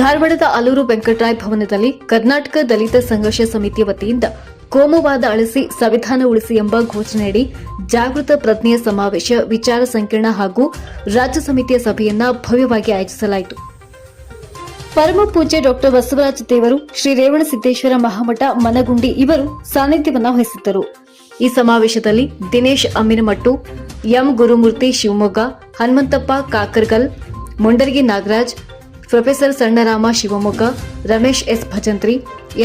ಧಾರವಾಡದ ಅಲೂರು ವೆಂಕಟರಾಯ್ ಭವನದಲ್ಲಿ ಕರ್ನಾಟಕ ದಲಿತ ಸಂಘರ್ಷ ಸಮಿತಿ ವತಿಯಿಂದ ಕೋಮುವಾದ ಅಳಿಸಿ ಸಂವಿಧಾನ ಉಳಿಸಿ ಎಂಬ ಘೋಷಣೆಯಡಿ ಜಾಗೃತ ಪ್ರಜ್ಞೆಯ ಸಮಾವೇಶ, ವಿಚಾರ ಸಂಕಿರಣ ಹಾಗೂ ರಾಜ್ಯ ಸಮಿತಿಯ ಸಭೆಯನ್ನ ಭವ್ಯವಾಗಿ ಆಯೋಜಿಸಲಾಯಿತು. ಪರಮ ಪೂಜ್ಯ ಡಾಕ್ಟರ್ ಬಸವರಾಜ ದೇವರು, ಶ್ರೀ ರೇವಣಸಿದ್ದೇಶ್ವರ ಮಹಾಮಠ, ಮನಗುಂಡಿ ಇವರು ಸಾನ್ನಿಧ್ಯವನ್ನು ವಹಿಸಿದ್ದರು. ಈ ಸಮಾವೇಶದಲ್ಲಿ Dinesh Amminamattu, M Gurumurthy Shivamogga, Hanumanthappa Kakargal, Mundaragi Nagaraj professor Sannarama Shivamogga, Ramesh S Bhajantri,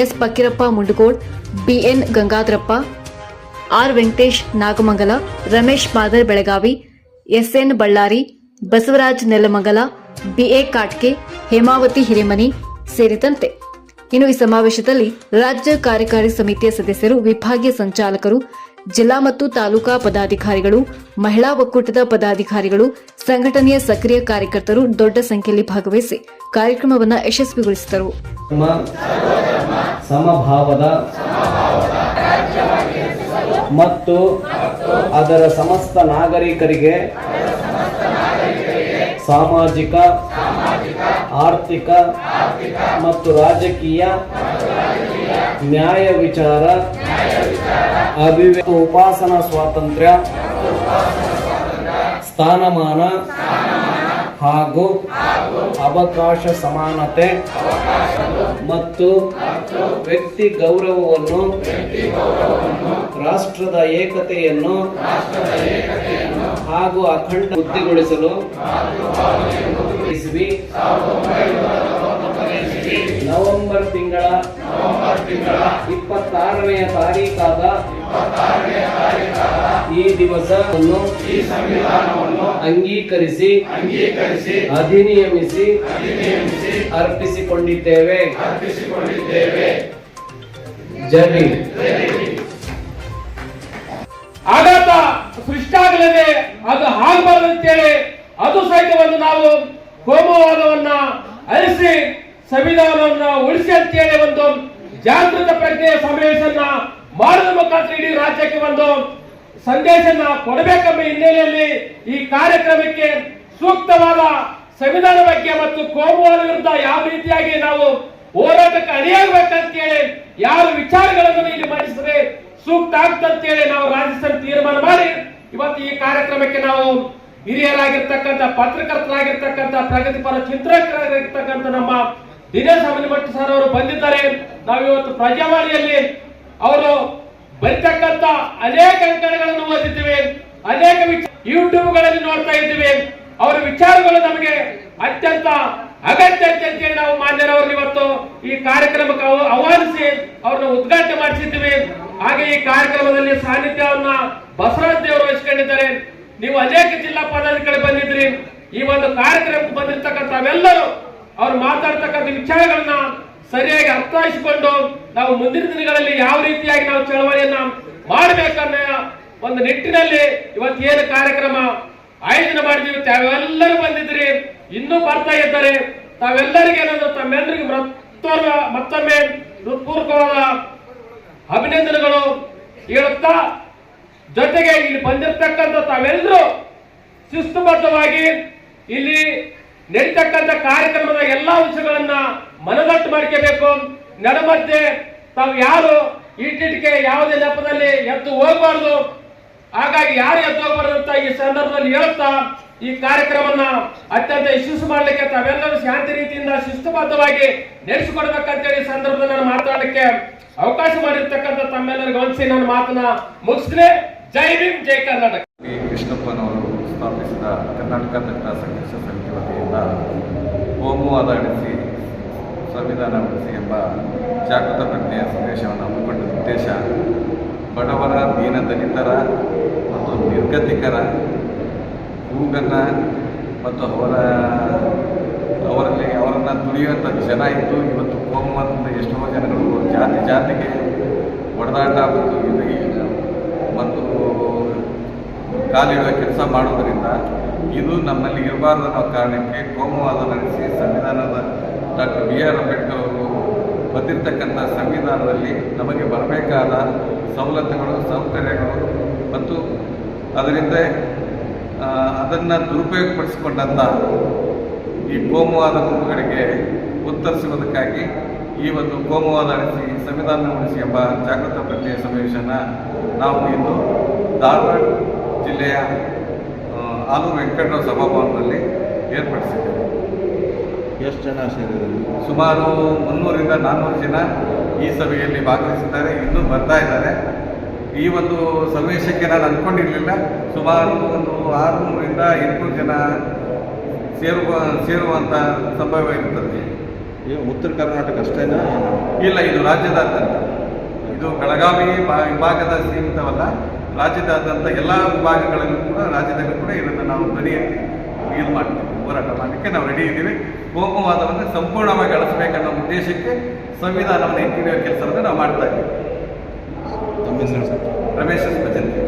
S Fakeerappa Mundgod, B N Gangadharappa R Venkatesh Nagamangala, Ramesh Madar Belagavi S N Ballari, Basavaraj Nelamangala B A Katke Hemavathi Hiremani ಸೇರಿದಂತೆ. ಇನ್ನು ಈ ಸಮಾವೇಶದಲ್ಲಿ ರಾಜ್ಯ ಕಾರ್ಯಕಾರಿ ಸಮಿತಿಯ ಸದಸ್ಯರು, ವಿಭಾಗೀಯ ಸಂಚಾಲಕರು, ಜಿಲ್ಲಾ ಮತ್ತು ತಾಲೂಕಾ ಪದಾಧಿಕಾರಿಗಳು, ಮಹಿಳಾ ಒಕ್ಕೂಟದ ಪದಾಧಿಕಾರಿಗಳು, ಸಂಘಟನೆಯ ಸಕ್ರಿಯ ಕಾರ್ಯಕರ್ತರು ದೊಡ್ಡ ಸಂಖ್ಯೆಯಲ್ಲಿ ಭಾಗವಹಿಸಿ ಕಾರ್ಯಕ್ರಮವನ್ನು ಯಶಸ್ವಿಗೊಳಿಸಿದರು. ಸಮಭಾವದ ಮತ್ತು ಅದರ ಸಮಸ್ತ ನಾಗರಿಕರಿಗೆ ಸಾಮಾಜಿಕ, ಆರ್ಥಿಕ ಮತ್ತು ರಾಜಕೀಯ ನ್ಯಾಯ ವಿಚಾರ ಅಭಿವ್ಯ ಉಪಾಸನಾ ಸ್ವಾತಂತ್ರ್ಯ, ಸ್ಥಾನಮಾನ ಹಾಗೂ ಅವಕಾಶ ಸಮಾನತೆ ಮತ್ತು ವ್ಯಕ್ತಿ ಗೌರವವನ್ನು ರಾಷ್ಟ್ರದ ಏಕತೆಯನ್ನು ಹಾಗೂ ಅಖಂಡ ವೃದ್ಧಿಗೊಳಿಸಲು ಇಸ್ವಿ ನವೆಂಬರ್ ತಿಂಗಳ ಇಪ್ಪತ್ತಾರನೆಯ ತಾರೀಕಾದ ಈ ದಿವಸವನ್ನು ಅಂಗೀಕರಿಸಿ ಅಧಿನಿಯಮಿಸಿ ಅರ್ಪಿಸಿಕೊಂಡಿದ್ದೇವೆ. ಅರ್ಪಿಸಿಕೊಂಡಿದ್ದೇವೆ. ಜೈ ಹಿಂದ್. ಆಘಾತ ಸೃಷ್ಟಿಯಾಗಲಿದೆ, ಅದು ಆಗಬಾರದು ಅಂತೇಳಿ ಅದು ಒಂದು ನಾವು ಕೋಮುವಾದವನ್ನ ಅಳಿಸಿ ಸಂವಿಧಾನವನ್ನ ಉಳಿಸಿ ಅಂತೇಳಿ ಒಂದು ಜಾಗೃತ ಪ್ರಜ್ಞೆಯ ಸಮಾವೇಶನ ಮಾಡುವ ಮುಖಾಂತರ ಇಡೀ ರಾಜ್ಯಕ್ಕೆ ಒಂದು ಸಂದೇಶನ ಕೊಡಬೇಕೆಂಬ ಹಿನ್ನೆಲೆಯಲ್ಲಿ ಈ ಕಾರ್ಯಕ್ರಮಕ್ಕೆ ಸೂಕ್ತವಾದ ಸಂವಿಧಾನ ಬಗ್ಗೆ ಮತ್ತು ಕೋಮುವಾದ ವಿರುದ್ಧ ಯಾವ ರೀತಿಯಾಗಿ ನಾವು ಹೋರಾಟಕ್ಕೆ ಅಣಿಯಾಗಬೇಕಂತೇಳಿ ಯಾರು ವಿಚಾರಗಳನ್ನು ಇಲ್ಲಿ ಮಂಡಿಸಿದ್ರೆ ಸೂಕ್ತ ಆಗ್ತಂತೇಳಿ ನಾವು ರಾಜ್ಯ ತೀರ್ಮಾನ ಮಾಡಿ, ಇವತ್ತು ಈ ಕಾರ್ಯಕ್ರಮಕ್ಕೆ ನಾವು ಹಿರಿಯರಾಗಿರ್ತಕ್ಕಂಥ, ಪತ್ರಕರ್ತರಾಗಿರ್ತಕ್ಕಂಥ, ಪ್ರಗತಿಪರ ಚಿಂತಕರಾಗಿರ್ತಕ್ಕಂಥ ನಮ್ಮ ದಿನೇಶ್ ಅಮನಿಮಠ ಸರ್ ಅವರು ಬಂದಿದ್ದಾರೆ. ನಾವು ಇವತ್ತು ಪ್ರಜಾವಾಣಿಯಲ್ಲಿ ಅವರು ಬರೀತಕ್ಕಂಥ ಅನೇಕ ಅಂಕಣಗಳನ್ನು ಓದಿದ್ದೀವಿ, ಅನೇಕ ಯೂಟ್ಯೂಬ್ಗಳಲ್ಲಿ ನೋಡ್ತಾ ಇದ್ದೀವಿ. ಅವರ ವಿಚಾರಗಳು ನಮಗೆ ಅತ್ಯಂತ ಅಗತ್ಯ ಅಂತ ಅಂತೇಳಿ ನಾವು ಮಾನ್ಯರವ್ರನ್ನ ಇವತ್ತು ಈ ಕಾರ್ಯಕ್ರಮಕ್ಕೆ ಆಹ್ವ- ಆಹ್ವಾನಿಸಿ, ಅವ್ರನ್ನ ಉದ್ಘಾಟನೆ ಮಾಡಿಸಿದ್ದೀವಿ. ಹಾಗೆ ಈ ಕಾರ್ಯಕ್ರಮದಲ್ಲಿ ಸಾನ್ನಿಧ್ಯವನ್ನ ಬಸವರಾಜ್ ದೇವರು ವಹಿಸ್ಕೊಂಡಿದ್ದಾರೆ. ನೀವು ಅನೇಕ ಜಿಲ್ಲಾ ಪದಾಧಿಕಾರಿ ಬಂದಿದ್ರಿ. ಈ ಒಂದು ಕಾರ್ಯಕ್ರಮಕ್ಕೆ ಬಂದಿರತಕ್ಕಂಥ ತಾವೆಲ್ಲರೂ ಅವ್ರು ಮಾತಾಡ್ತಕ್ಕಂಥ ವಿಚಾರಗಳನ್ನ ಸರಿಯಾಗಿ ಅರ್ಥೈಸಿಕೊಂಡು ನಾವು ಮುಂದಿನ ದಿನಗಳಲ್ಲಿ ಯಾವ ರೀತಿಯಾಗಿ ನಾವು ಚಳವಳಿಯನ್ನ ಮಾಡಬೇಕನ್ನೋ ಒಂದು ನಿಟ್ಟಿನಲ್ಲಿ ಇವತ್ತು ಏನು ಕಾರ್ಯಕ್ರಮ ಆಯೋಜನೆ ಮಾಡಿದೀವಿ ತಾವೆಲ್ಲರೂ ಬಂದಿದ್ರಿ ಇನ್ನೂ ಬರ್ತಾ ಇದ್ದಾರೆ. ತಾವೆಲ್ಲರಿಗೆ ಏನಾದ್ರು ತಮ್ಮೆಲ್ಲರಿಗೆ ಮತ್ತೊಮ್ಮೆ ಹೃತ್ಪೂರ್ವಕವಾದ ಅಭಿನಂದನೆಗಳು ಹೇಳುತ್ತಾ, ಜೊತೆಗೆ ಇಲ್ಲಿ ಬಂದಿರತಕ್ಕಂಥ ತಾವೆಲ್ಲರೂ ಶಿಸ್ತುಬದ್ಧವಾಗಿ ಇಲ್ಲಿ ನಡೀತಕ್ಕಂಥ ಕಾರ್ಯಕ್ರಮದ ಎಲ್ಲಾ ವಿಷಯಗಳನ್ನ ಮನದಟ್ಟು ಮಾಡ್ಕೋಬೇಕು. ನಡಮಧ್ಯೆ ತಾವು ಯಾರು ಈಟಿಟಿಗೆ ಯಾವುದೇ ನೆಪದಲ್ಲಿ ಎದ್ದು ಹೋಗಬಾರ್ದು. ಹಾಗಾಗಿ ಯಾರು ಎದ್ದು ಹೋಗಬಾರ್ದು ಅಂತ ಈ ಸಂದರ್ಭದಲ್ಲಿ ಹೇಳುತ್ತಾ, ಈ ಕಾರ್ಯಕ್ರಮವನ್ನ ಅತ್ಯಂತ ಯಶಸ್ಸು ಮಾಡಲಿಕ್ಕೆ ತಾವೆಲ್ಲರೂ ಶಾಂತಿ ರೀತಿಯಿಂದ ಶಿಸ್ತುಬದ್ಧವಾಗಿ ನಡೆಸಿಕೊಡ್ಬೇಕಂತೇಳಿ ಸಂದರ್ಭದಲ್ಲಿ ನಾನು ಮಾತಾಡಲಿಕ್ಕೆ ಅವಕಾಶ ಮಾಡಿರ್ತಕ್ಕಂಥ ತಮ್ಮೆಲ್ಲರಿಗೂ ಗಮನಿಸಿ ನನ್ನ ಮಾತನ್ನ ಮುಗಿಸ್ತೇನೆ ಜೈ ಭೀಮ್, ಜೈ ಕರ್ನಾಟಕ. ಕೃಷ್ಣಪ್ಪನವರು ಸ್ಥಾಪಿಸಿದ ಕರ್ನಾಟಕ ದಲಿತ ಸಂಘರ್ಷ ಸಮಿತಿ ವತಿಯಿಂದ ಹೋಮವಾದ ನಡೆಸಿ ಸಂವಿಧಾನ ನಡೆಸಿ ಎಂಬ ಜಾಗೃತ ಪ್ರಜ್ಞೆಯ ಸಂದೇಶವನ್ನು ಹಮ್ಮಿಕೊಂಡ ಉದ್ದೇಶ, ಬಡವರ, ದೀನ ದಲಿತರ ಮತ್ತು ನಿರ್ಗತಿಕರ ಕೂಗನ್ನು ಮತ್ತು ಅವರ ಅವರಲ್ಲಿ ಅವರನ್ನು ತುಳಿಯುವಂಥ ಜನ ಇದ್ದು ಇವತ್ತು ಕೋಮಂತ ಎಷ್ಟೋ ಜನಗಳು ಜಾತಿ ಜಾತಿಗೆ ಹೊಡೆದಾಟ ಮತ್ತು ಇದು ಮತ್ತು ಕಾಲಿಡುವ ಕೆಲಸ ಮಾಡೋದರಿಂದ ಇದು ನಮ್ಮಲ್ಲಿ ಇರಬಾರ್ದು ಅನ್ನೋ ಕಾರಣಕ್ಕೆ ಕೋಮವಾದ ನಡೆಸಿ ಸಂವಿಧಾನದ ಡಾಕ್ಟರ್ ಬಿ ಆರ್ ಅಂಬೇಡ್ಕರ್ ಅವರು ಬಂದಿರತಕ್ಕಂಥ ಸಂವಿಧಾನದಲ್ಲಿ ನಮಗೆ ಬರಬೇಕಾದ ಸವಲತ್ತುಗಳು, ಸೌಕರ್ಯಗಳು ಮತ್ತು ಅದರಿಂದ ಅದನ್ನು ದುರುಪಯೋಗಪಡಿಸಿಕೊಂಡಂಥ ಈ ಕೋಮುವಾದ ಗುಂಪುಗಳಿಗೆ ಉತ್ತರಿಸುವುದಕ್ಕಾಗಿ ಈ ಒಂದು ಕೋಮುವಾದ ಅಳಿಸಿ ಸಂವಿಧಾನ ಉಳಿಸಿ ಎಂಬ ಜಾಗೃತ ಸಮಾವೇಶನ ನಾವು ಇಂದು ಧಾರವಾಡ ಜಿಲ್ಲೆಯ ಆಲೂರು ವೆಂಕಟರಾವ್ ಸಭಾಭವನದಲ್ಲಿ ಏರ್ಪಡಿಸಿದ್ದೇವೆ. ಎಷ್ಟು ಜನ ಸೇರಿದ್ದಾರೆ ಸುಮಾರು ಮುನ್ನೂರಿಂದ ನಾನ್ನೂರು ಜನ ಈ ಸಭೆಯಲ್ಲಿ ಭಾಗವಹಿಸಿದ್ದಾರೆ ಇನ್ನೂ ಬರ್ತಾ ಇದ್ದಾರೆ. ಈ ಒಂದು ಸಮಾವೇಶಕ್ಕೆ ನಾನು ಅಂದ್ಕೊಂಡಿರಲಿಲ್ಲ. ಸುಮಾರು ಒಂದು ಆರುನೂರಿಂದ ಎಂಟುನೂರು ಜನ ಸೇರುವ ಸೇರುವಂಥ ಸಂಭವ ಇರುತ್ತದೆ ಏನು ಉತ್ತರ ಕರ್ನಾಟಕ ಅಷ್ಟೇನಾ? ಇಲ್ಲ ಇದು ರಾಜ್ಯದಾದ್ಯಂತ. ಇದು ಬೆಳಗಾವಿ ವಿಭಾಗದ ಸೀಮಿತವಲ್ಲ. ರಾಜ್ಯದಾದ್ಯಂತ ಎಲ್ಲ ವಿಭಾಗಗಳಲ್ಲೂ ಕೂಡ ರಾಜ್ಯದಲ್ಲಿ ಕೂಡ ಇದನ್ನು ನಾವು ಧ್ವನಿಯಲ್ಲಿ ಇದು ಮಾಡ್ತೀವಿ. ಹೋರಾಟ ಮಾಡಲಿಕ್ಕೆ ನಾವು ರೆಡಿ ಇದ್ದೀವಿ. ಕೋಮುವಾದವನ್ನು ಸಂಪೂರ್ಣವಾಗಿ ಅಳಿಸಬೇಕನ್ನೋ ಉದ್ದೇಶಕ್ಕೆ ಸಂವಿಧಾನವನ್ನು ಎತ್ತಿಡಿಯೋ ಕೆಲಸವನ್ನು ನಾವು ಮಾಡ್ತಾ ಇದ್ದೀವಿ. ರಮೇಶ್ ಭಜಂತಿ